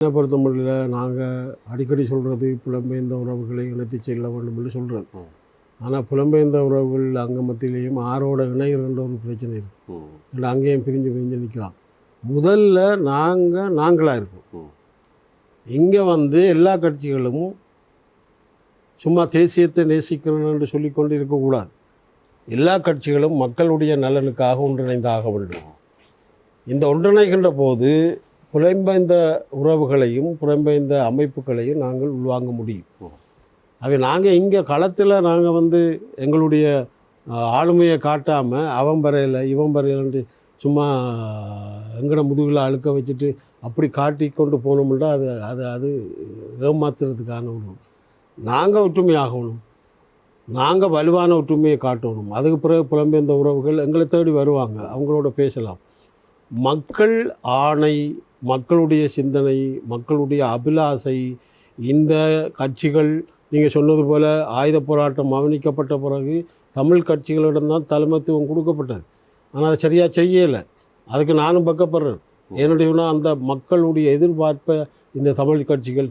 என்ன பொறுத்தமட்டில் நாங்கள் அடிக்கடி சொல்கிறது புலம்பெயர்ந்த உறவுகளை இணைத்து செல்ல வேண்டும் என்று சொல்கிறது. ஆனால் புலம்பெயர்ந்த உறவுகள் அங்கே மத்தியிலையும் ஆரோட இணைகின்ற ஒரு பிரச்சனை இருக்குது ம், இல்லை அங்கேயும் பிரிஞ்சு பிரிஞ்சு நிற்கலாம் முதல்ல நாங்கள் நாங்களாக இருக்கோம். இங்கே வந்து எல்லா கட்சிகளும் சும்மா தேசியத்தை நேசிக்கணும் என்று சொல்லிக்கொண்டு இருக்கக்கூடாது எல்லா கட்சிகளும் மக்களுடைய நலனுக்காக ஒன்றிணைந்தாக வேண்டும். இந்த ஒன்றிணைகின்ற போது புலம்பெயர்ந்த உறவுகளையும் புலம்பெயர்ந்த அமைப்புகளையும் நாங்கள் உள்வாங்க முடியும். அவை நாங்கள் இங்கே களத்தில் நாங்கள் வந்து எங்களுடைய ஆளுமையை காட்டாமல் அவன் இவன் வரையிலன்ட்டு சும்மா எங்கட முதுகில் அழுக்க வச்சுட்டு அப்படி காட்டி கொண்டு போனோம்னா அது அது அது ஏமாத்துறதுக்கான ஒரு நாங்கள் ஒற்றுமை ஆகணும். நாங்கள் வலுவான ஒற்றுமையை காட்டணும். அதுக்கு பிறகு புலம்பெயர்ந்த உறவுகள் எங்களை தேடி வருவாங்க. அவங்களோட பேசலாம். மக்கள் ஆணை மக்களுடைய சிந்தனை மக்களுடைய அபிலாசை இந்த கட்சிகள் நீங்கள் சொன்னது போல் ஆயுத போராட்டம் அவனிக்கப்பட்ட பிறகு தமிழ் கட்சிகளிடம்தான் தலைமைத்துவம் கொடுக்கப்பட்டது. ஆனால் அதை சரியாக செய்யலை. அதுக்கு நானும் பக்கப்படுறேன். என்னுடைய அந்த மக்களுடைய எதிர்பார்ப்பை இந்த தமிழ் கட்சிகள்